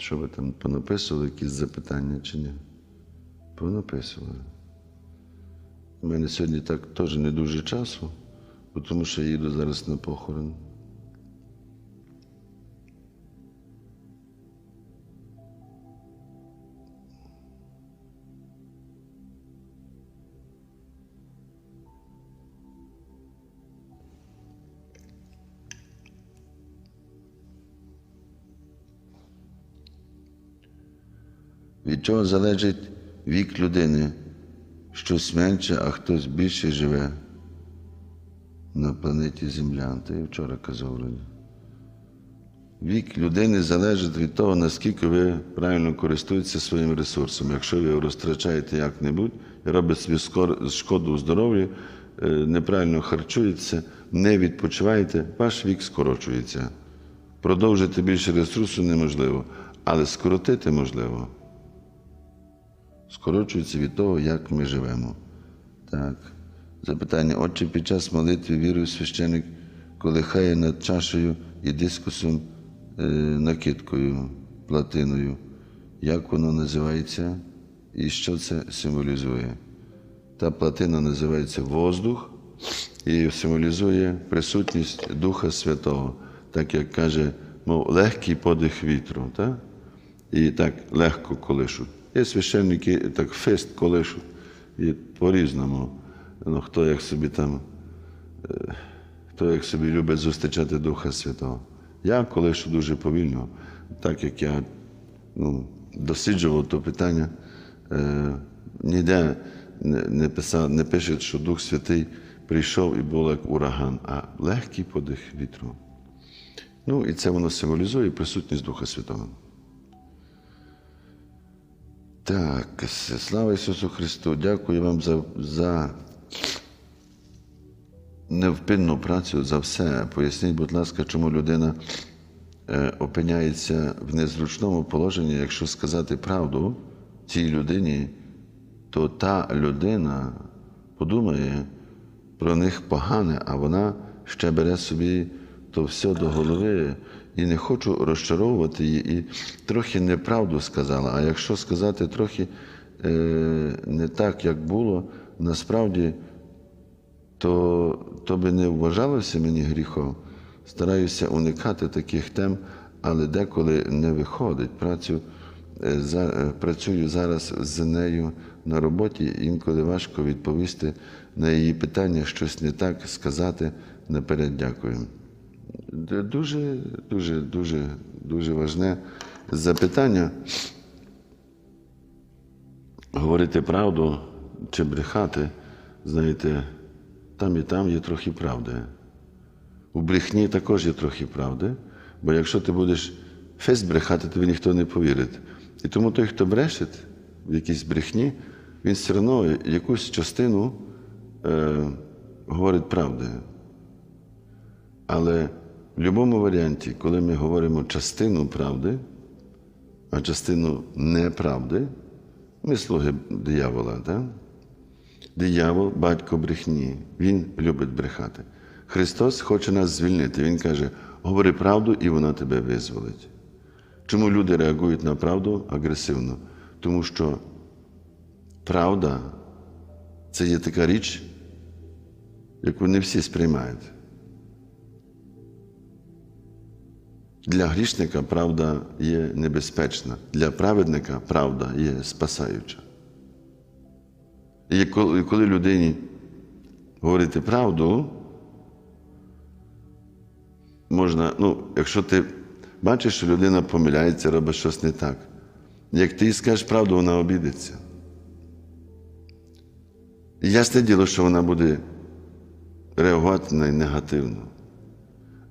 Що ви там понаписували якісь запитання чи ні? Понаписували. У мене сьогодні так теж не дуже часу, тому що я їду зараз на похорон. Від чого залежить вік людини? Щось менше, а хтось більше живе на планеті Земля. Та я вчора казав вроді. Вік людини залежить від того, наскільки ви правильно користуєтеся своїм ресурсом. Якщо ви його розтрачаєте як-небудь і робите собі шкоду здоров'ю, е, неправильно харчуєтеся, не відпочиваєте, ваш вік скорочується. Продовжити більше ресурсу неможливо, але скоротити можливо скорочується від того, як ми живемо. Так. Запитання. Отже, під час молитви вірує священик колихає над чашею і дискусом е, накидкою, платиною. Як воно називається і що це символізує? Та платина називається воздух і символізує присутність Духа Святого, так як каже, мов легкий подих вітру. Так? і так легко колишуть. Є священники так фест колишуть і по-різному. Ну, хто як собі там, е, хто як собі любить зустрічати Духа Святого. Я колишу дуже повільно, так як я ну, досліджував то питання, е, ніде не, писав, не пише, що Дух Святий прийшов і був як ураган, а легкий подих вітру. Ну, і це воно символізує присутність Духа Святого. Так, слава Ісусу Христу! Дякую вам за, за невпинну працю за все. Поясніть, будь ласка, чому людина е, опиняється в незручному положенні, якщо сказати правду цій людині, то та людина подумає про них погане, а вона ще бере собі то все до голови. І не хочу розчаровувати її, і трохи неправду сказала. А якщо сказати трохи е, не так, як було, насправді, то, то би не вважалося мені гріхом. Стараюся уникати таких тем, але деколи не виходить. Працю, е, за, е, працюю зараз з нею на роботі, інколи важко відповісти на її питання, щось не так сказати. Наперед дякую. Дуже, дуже, дуже, дуже важне запитання. Говорити правду чи брехати, знаєте, там і там є трохи правди. У брехні також є трохи правди, бо якщо ти будеш фест брехати, тобі ніхто не повірить. І тому той, хто бреше в якійсь брехні, він все одно якусь частину е, говорить правди. Але в будь-якому варіанті, коли ми говоримо частину правди, а частину неправди, ми слуги диявола. Так? Диявол, батько брехні, він любить брехати. Христос хоче нас звільнити. Він каже: говори правду, і вона тебе визволить. Чому люди реагують на правду агресивно? Тому що правда це є така річ, яку не всі сприймають. Для грішника правда є небезпечна, для праведника правда є спасаюча. І коли людині говорити правду, можна, ну, якщо ти бачиш, що людина помиляється, робить щось не так. Як ти їй скажеш правду, вона обідеться. Ясне діло, що вона буде реагувати на негативно.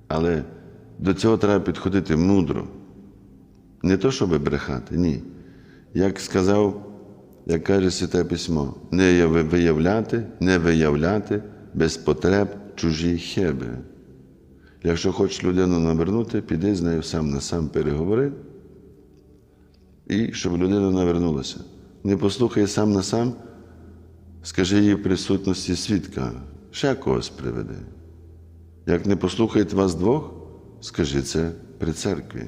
Але до цього треба підходити мудро. Не то, щоб брехати, ні. Як сказав, як каже Святе Письмо, не виявляти, не виявляти без потреб чужі хеби. Якщо хочеш людину навернути, піди з нею сам на сам переговори, і щоб людина навернулася. Не послухай сам на сам, скажи їй в присутності свідка, ще когось приведи. Як не послухають вас двох, скажи це при церкві.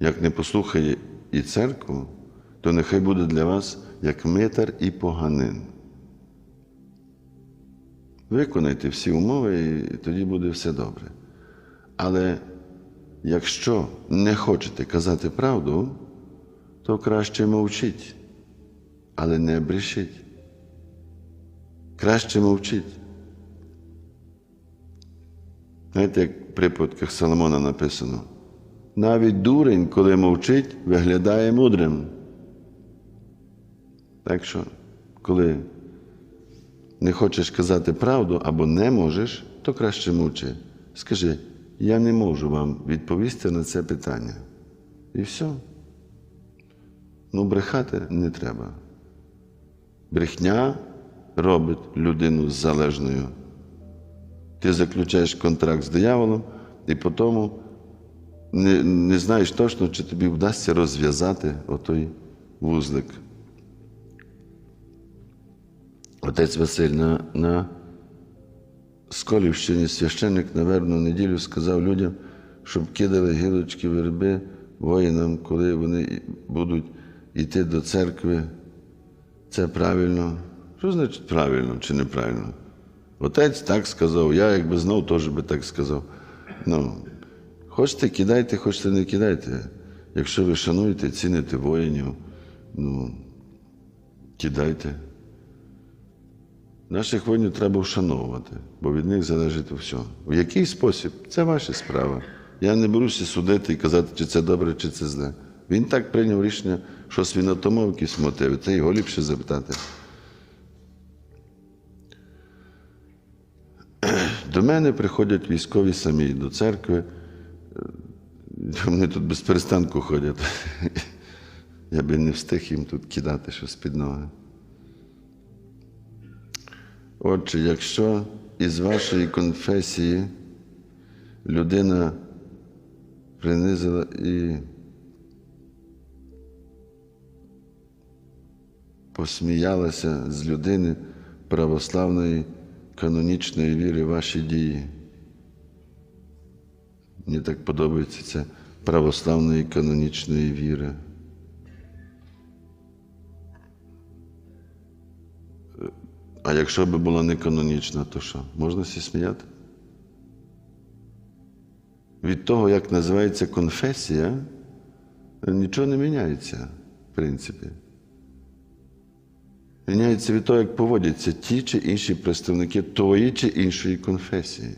як не послухає і церкву, то нехай буде для вас як митар і поганин. Виконайте всі умови, і тоді буде все добре. Але якщо не хочете казати правду, то краще мовчіть, але не брешіть. Краще мовчіть. Знаєте, як в припадках Соломона написано, навіть дурень, коли мовчить, виглядає мудрим. Так що, коли не хочеш казати правду або не можеш, то краще мовчи. Скажи, я не можу вам відповісти на це питання. І все. Ну, брехати не треба. Брехня робить людину залежною. Ти заключаєш контракт з дияволом, і потім не, не знаєш точно, чи тобі вдасться розв'язати отой вузлик. Отець Василь на, на Сколівщині священник на вербну неділю сказав людям, щоб кидали гілочки верби воїнам, коли вони будуть йти до церкви. Це правильно. Що значить правильно чи неправильно? Отець так сказав, я якби знав, теж би так сказав. Ну, хочете кидайте, хочете не кидайте. Якщо ви шануєте, ціните воїнів, ну, кидайте. Наших воїнів треба вшановувати, бо від них залежить все. В який спосіб? Це ваша справа. Я не беруся судити і казати, чи це добре, чи це зле. Він так прийняв рішення, що він на тому якісь мотиви, це його ліпше запитати. До мене приходять військові самі до церкви. Вони тут без перестанку ходять. Я би не встиг їм тут кидати щось під ноги. Отже, якщо із вашої конфесії людина принизила і посміялася з людини православної канонічної віри ваші дії. Мені так подобається це православної канонічної віри. А якщо б була не канонічна, то що? Можна сі сміяти? Від того, як називається конфесія, нічого не міняється, в принципі. Міняється від того, як поводяться ті чи інші представники тої чи іншої конфесії.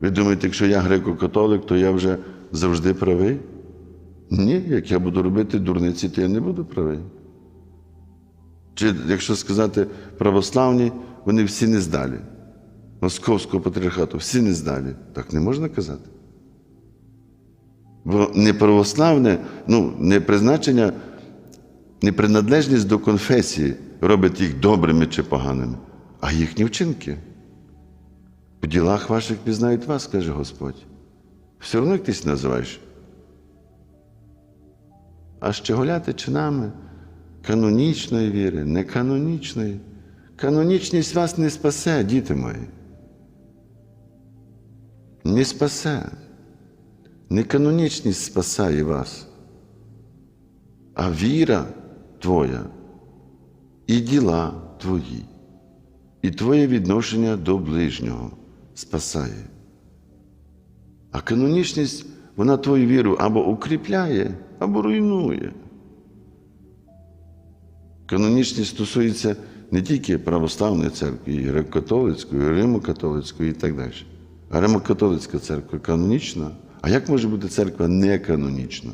Ви думаєте, якщо я греко-католик, то я вже завжди правий? Ні, як я буду робити дурниці, то я не буду правий. Чи, якщо сказати православні, вони всі не здалі. Московського патріархату, всі не здалі. Так не можна казати. Бо не православне, ну, не призначення, не приналежність до конфесії робить їх добрими чи поганими, а їхні вчинки. В ділах ваших пізнають вас, каже Господь. Все одно як ти називаєш. А щеголяти чинами канонічної віри, неканонічної. Канонічність вас не спасе, діти мої. Не спасе. Неканонічність спасає вас. А віра твоя і діла твої, і твоє відношення до ближнього спасає. А канонічність, вона твою віру або укріпляє, або руйнує. Канонічність стосується не тільки православної церкви, і греко-католицької, і римо-католицької і так далі. А римо-католицька церква канонічна. А як може бути церква неканонічна?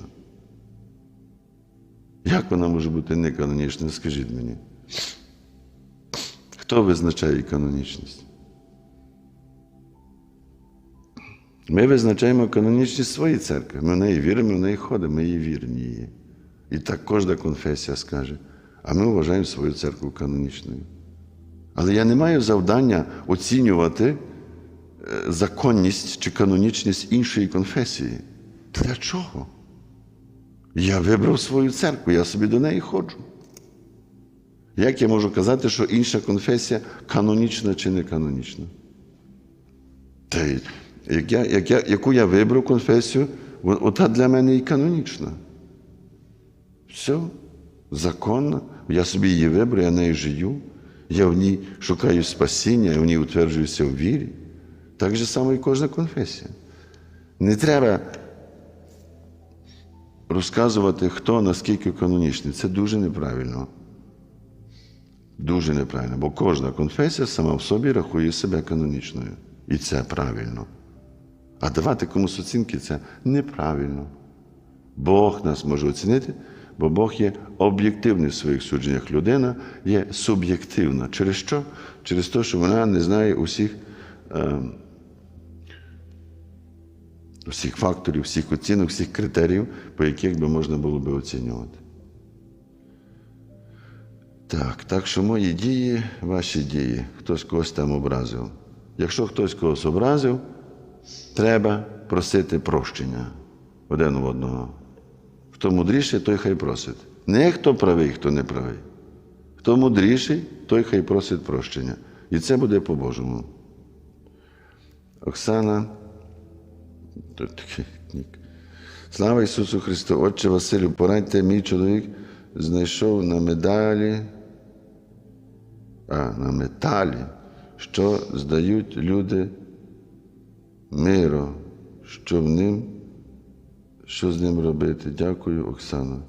Як вона може бути неканонічна? Скажіть мені. Хто визначає канонічність? Ми визначаємо канонічність своєї церкви. Ми в неї віримо, ми в неї ходимо, ми її вірні її. І так кожна конфесія скаже. А ми вважаємо свою церкву канонічною. Але я не маю завдання оцінювати е, законність чи канонічність іншої конфесії. Для чого? Я вибрав свою церкву, я собі до неї ходжу. Як я можу казати, що інша конфесія канонічна чи не канонічна? Та як я, як я, яку я вибрав конфесію, ота для мене і канонічна. Все, законна. Я собі її вибрав, я нею живу. Я в ній шукаю спасіння, я в ній утверджуюся в вірі. Так же само і кожна конфесія. Не треба розказувати, хто наскільки канонічний. Це дуже неправильно. Дуже неправильно, бо кожна конфесія сама в собі рахує себе канонічною. І це правильно. А давати комусь оцінки це неправильно. Бог нас може оцінити, бо Бог є об'єктивний в своїх судженнях. Людина є суб'єктивна. Через що? Через те, що вона не знає усіх, е, усіх факторів, всіх оцінок, всіх критеріїв, по яких би можна було би оцінювати. Так, так що мої дії, ваші дії, хтось когось там образив. Якщо хтось когось образив, треба просити прощення один у одного. Хто мудріший, той хай просить. Не хто правий, хто не правий. Хто мудріший, той хай просить прощення. І це буде по-божому. Оксана. Слава Ісусу Христу! Отче Василю, порадьте, мій чоловік знайшов на медалі, а, на металі, що здають люди миру, що в ним, що з ним робити. Дякую, Оксана.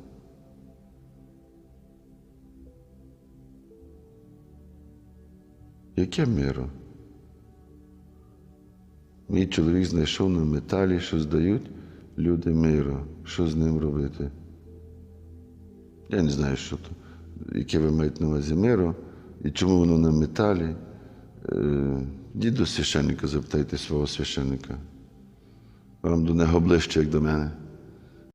Яке миро? Мій чоловік знайшов на металі, що здають люди миру. Що з ним робити? Я не знаю, що то, яке ви маєте на увазі миру і чому воно на металі. Е, Йдіть до священника, запитайте свого священника. Вам до нього ближче, як до мене.